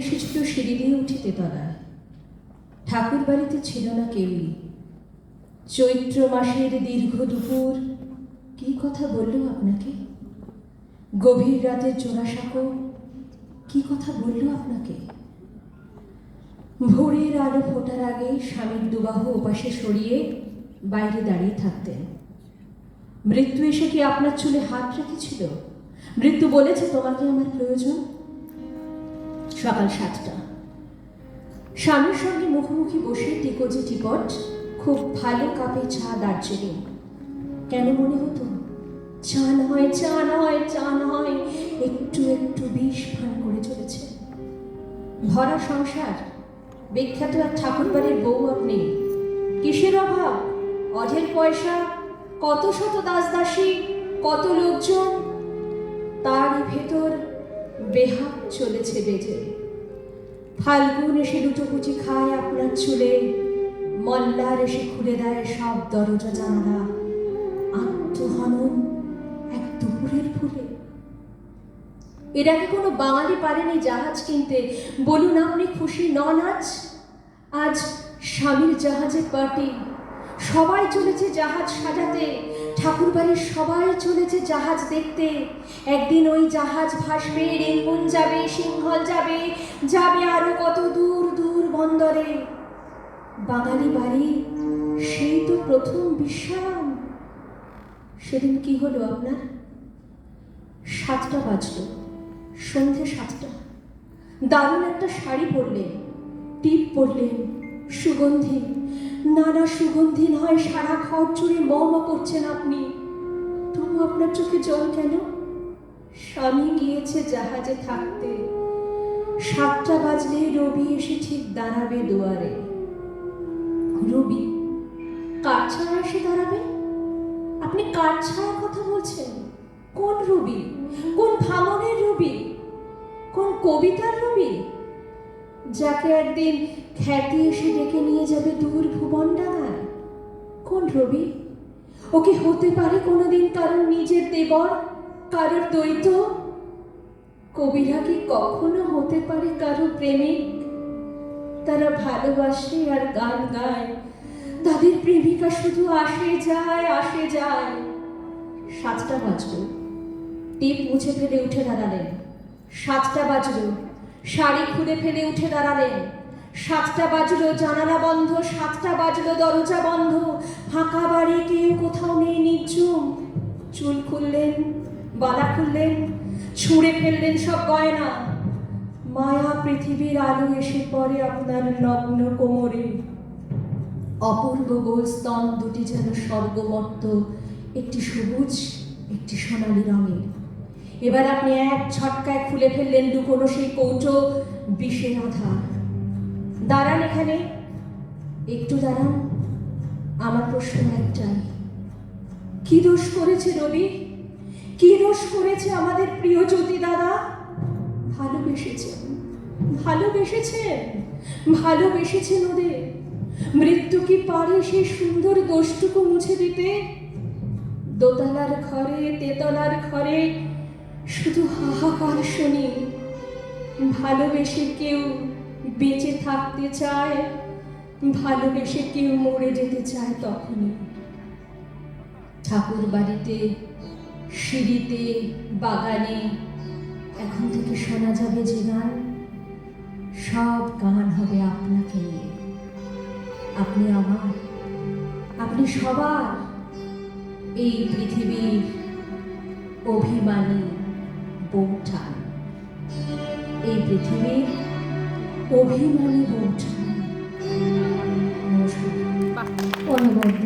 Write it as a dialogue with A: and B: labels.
A: এসেছিল সিঁড়ি দিয়ে উঠিতে তলায়। ঠাকুর বাড়িতে ছিল না কেউই। চৈত্র মাসের দীর্ঘ দুপুর, কি কথা বলল আপনাকে? গভীর রাতের জোড়াসাঁকো কি কথা বলল আপনাকে? ভোরের আলো ফোটার আগে স্বামীর দুবাহু ওপাশে সরিয়ে বাইরে দাঁড়িয়ে থাকতেন। মৃত্যু এসে কি আপনার চুলে হাত রেখেছিল? মৃত্যু বলেছে তোমাকে আমার প্রয়োজন? সকাল সাতটা। স্বামীর সঙ্গে মুখোমুখি বসে টিকোজি টিকট খুব ভালো কাপে চা দার্জিলিং। কেন মনে হতো? চা নয় চা নয় চা নয় একটু একটু বিষ পান করে চলেছে। ভরা সংসার, বিখ্যাত এক ঠাকুরবাড়ির বউ আপনি। কিসের অভাব? অঢেল পয়সা, কত শত দাস দাসী কত লোকজন? তারই ভেতর বেহাত চলেছে বেজে। ফাল্গুন এসে লুটোপুচি খায় আপনার চুলে, মল্লার এসে খুলে দেয় সব দরজা জানালা। আত্মহনন এক দুপুরের ফুলে। এর আগে কোনো বাঙালি পারেনি জাহাজ কিনতে। বলুন, আপনি খুশি নন আজ? আজ স্বামীর জাহাজে পার্টি। সবাই চলেছে জাহাজ সাজাতে। ঠাকুর বাড়ির সবাই চলেছে জাহাজ দেখতে। একদিন ওই জাহাজ ভাসবে রেঙ্গুন যাবে, সিংহল যাবে যাবে আরও কত দূর দূর বন্দরে। বাঙালি বাড়ি, সেই তো প্রথম বিশ্রাম। সেদিন কি হলো আপনার? সাতটা বাজলো, সন্ধে সাতটা। দারুণ একটা শাড়ি পরলেন, টিপ পরলেন, সুগন্ধি। নানা সুগন্ধি নয়, সারা ঘর জুড়ে মম করছেন আপনি। তবু আপনার চোখে জল কেন? স্বামী গিয়েছে জাহাজে থাকতে। সাতটা বাজলে রবি এসে ঠিক দাঁড়াবে দুয়ারে। রবি কার ছাড়া এসে দাঁড়াবে? আপনি কার ছাড়ার কথা বলছেন। কোন রবি? কোন ভাঙনের রবি? কোন কবিতার রবি? যাকে একদিন খ্যাতি এসে ডেকে নিয়ে যাবে দূর কোন রবি ও কি হতে পারে কোনোদিন কারোর নিজের দেবর, কারোর দ্বৈত? কবিরা কি কখনো হতে পারে কারও প্রেমিক? তারা ভালোবাসে আর গান গায়। তাদের প্রেমিকা শুধু আসে যায় আসে যায়। সাতটা বাজল। টিপ মুছে ফেলে উঠে দাঁড়ালেন। সাতটা বাজল। শাড়ি খুলে ফেলে উঠে দাঁড়ালেন। সাতটা বাজলো, জানালা বন্ধ, সাতটা বাজলো, দরজা বন্ধ। ফাঁকা বাড়ি, কেউ কোথাও নেই নির্জুম চুল খুললেন, বালা খুললেন, ছুঁড়ে ফেললেন সব গয়না। মায়া পৃথিবীর আলো এসে পড়ে আপনার নগ্ন কোমরে। অপূর্ব গোল স্তন দুটি যেন স্বর্গমত্ত, একটি সবুজ, একটি সোনালী রঙের। এবার আপনি এক ছটকায় খুলে ফেললেন লুকোনো সেই কৌটো, বিষের আধার। এখানে একটু দাঁড়ান আমার প্রশ্ন একটাই। কি দোষ করেছে রবি? কি দোষ করেছে আমাদের প্রিয় জ্যোতি দাদা? ভালোবেসেছেন। ভালোবেসেছেন? ভালোবেসেছেন ওদের। মৃত্যু কি পারে সেই সুন্দর দোষটুকু মুছে দিতে? দোতলার ঘরে, তেতলার ঘরে শুধু হাহাকার শুনি। ভালোবেসে কেউ বেঁচে থাকতে চায় ভালোবেসে কেউ মরে যেতে চায় তখনই। ঠাকুর বাড়িতে, সিঁড়িতে, বাগানে, এখন থেকে শোনা যাবে যে গান। সব গান হবে আপনাকে নিয়ে। আপনি আমার, আপনি সবার এই পৃথিবীর অভিমানী বৌঠান এই পৃথিবীর অভিমানী
B: বোধ
A: অনবদ্য